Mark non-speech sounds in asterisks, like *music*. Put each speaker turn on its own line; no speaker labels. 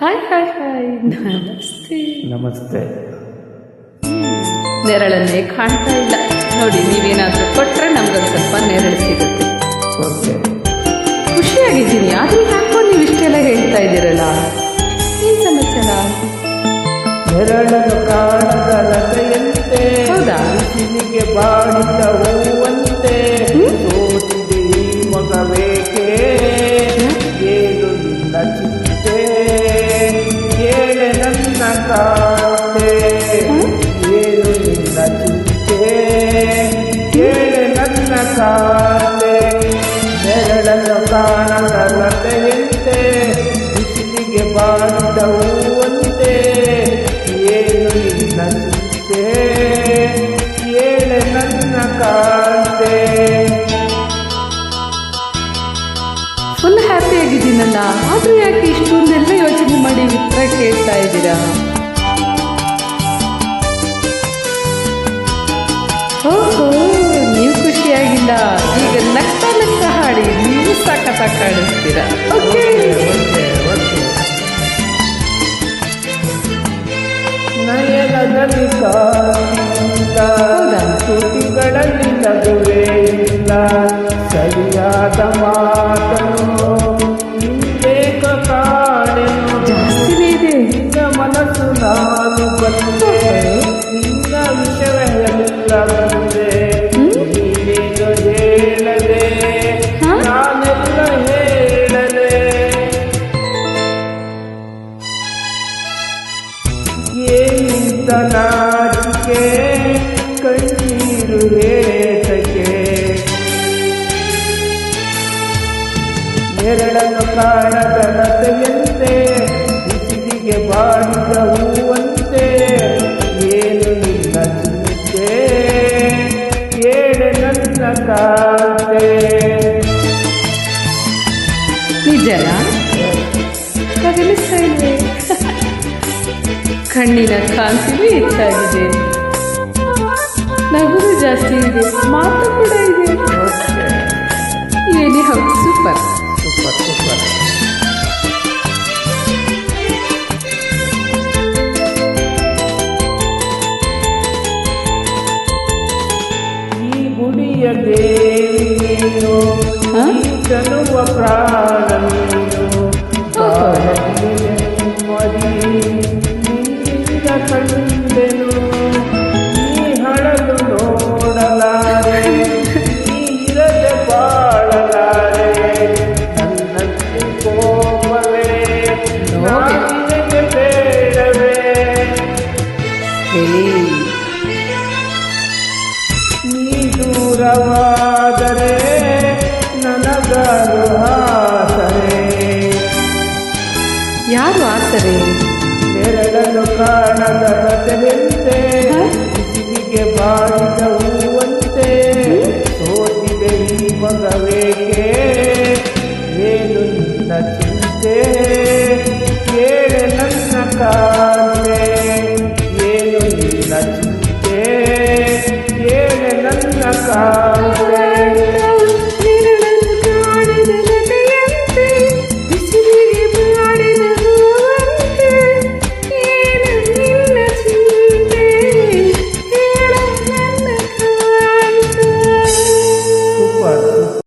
Hi hi hi ನಮಸ್ತೆ.
ನಮಸ್ತೆ.
ನೆರಳನ್ನೇ ಕಾಣ್ತಾ ಇಲ್ಲ. ನೋಡಿ ನೀವೇನಾದ್ರೂ ಕೊಟ್ರೆ ನಮ್ಗೊಂದು ಸ್ವಲ್ಪ ನೆರಳು ಸಿಗುತ್ತೆ.
ಓಕೆ.
ಖುಷಿಯಾಗಿದ್ದೀನಿ. ಆದ್ರೆ ಯಾಕೋ ನೀವು ಇಷ್ಟೆಲ್ಲ ಹೇಳ್ತಾ ಇದ್ದೀರಲ್ಲ? ಈ ಸಮಸ್ಯೆ
ನೆರಳನ್ನು ಕಾಣದ ಲತೆಯಂತೆ
ಹೌದಾ?
ಬಿಸಿಲಿಗೆ ಬಾಡಿದ ಹೂವಂತೆ? ಸೋತಿದೆ ಈ ಮಗವೇಕೆ? ಏನು ನಿನ್ನ
ಹ್ಮ್?
ಏನು ನಿನ್ನ ಚಿಂತೆ ಏಳೆ ನನ್ನ ಕಾಣೆ ನೆರಳನ್ನು ಕಾಣದ ಲತೆಯಂತೆ ಬಿಸಿಲಿಗೆ ಬಾಡಿದ ಹೂವಂತೆ ಏನು ನಿನ್ನ ಕಾಂತೆ.
ಫುಲ್ ಹ್ಯಾಪಿ ಆಗಿದ್ದೀನಲ್ಲ ಆದ್ರೂ ಯಾಕೆ ಇಷ್ಟೊಂದೆಲ್ಲ ಯೋಚನೆ ಮಾಡಿ ವಿತ್ರ ಕೇಳ್ತಾ ಇದ್ದೀರಾ? ನೀವು ಸಖತ್ತಾಗಿ ಕಾಣಿಸ್ತೀರಾ ಓಕೆ
ಓಕೆ ಓಕೆ ನಯನದಲ್ಲಿ ಕಾಣಿಲ್ಲ
ಹೌದಾ?
ತುಟಿಗಳಲ್ಲಿ ನಗುವೇ ಇಲ್ಲ ಸರಿಯಾದ ಮಾತನು ನಿಂದೇಕ ಕಾಣೆನು
ಜಾಸ್ತಿನೇ ಇದೆ
ನಿನ್ನ ಮನಸ್ಸು ನಾನು ಬಂದೆ ನಿನ್ನ ವಿಷಯವೆಲ್ಲ ಬಂದೆ ನಾಚಿಕೆ ಕಣ್ಣೀರು ಏತಕ್ಕೆ ನೆರಳನ್ನು ಕಾಣದ ಲತೆಯಂತೆ ಬಿಸಿಲಿಗೆ ಬಾಡಿದ ಹೂವಂತೆ, ಏನು ನಿನ್ನ ಏಳೆ ನನ್ನ ಕಾಂತೆ.
ನಿಜನಾ? ಕದಲಿಸ್ತಾ ಇಲ್ವೇ *laughs* ಕಣ್ಣಿನ ಕಾಂತಿನೂ ಹೆಚ್ಚಾಗಿದೆ ಜಾಸ್ತಿ ಇದೆ ಮಾತು ಕೂಡ ಇದೆ ಏನೇ ಹೌದು ಸೂಪರ್
ಸೂಪರ್ ಸೂಪರ್ ಈ ಗುಡಿಯ ದೇವಿಯೋ
ಹ?
ಈ ನೀ ದೂರವಾದರೆ ನನಗರು ಆಸರೆ.
ಯಾರು ಆಸರೆ?
ಎರಡನ್ನು ಕಾಣದ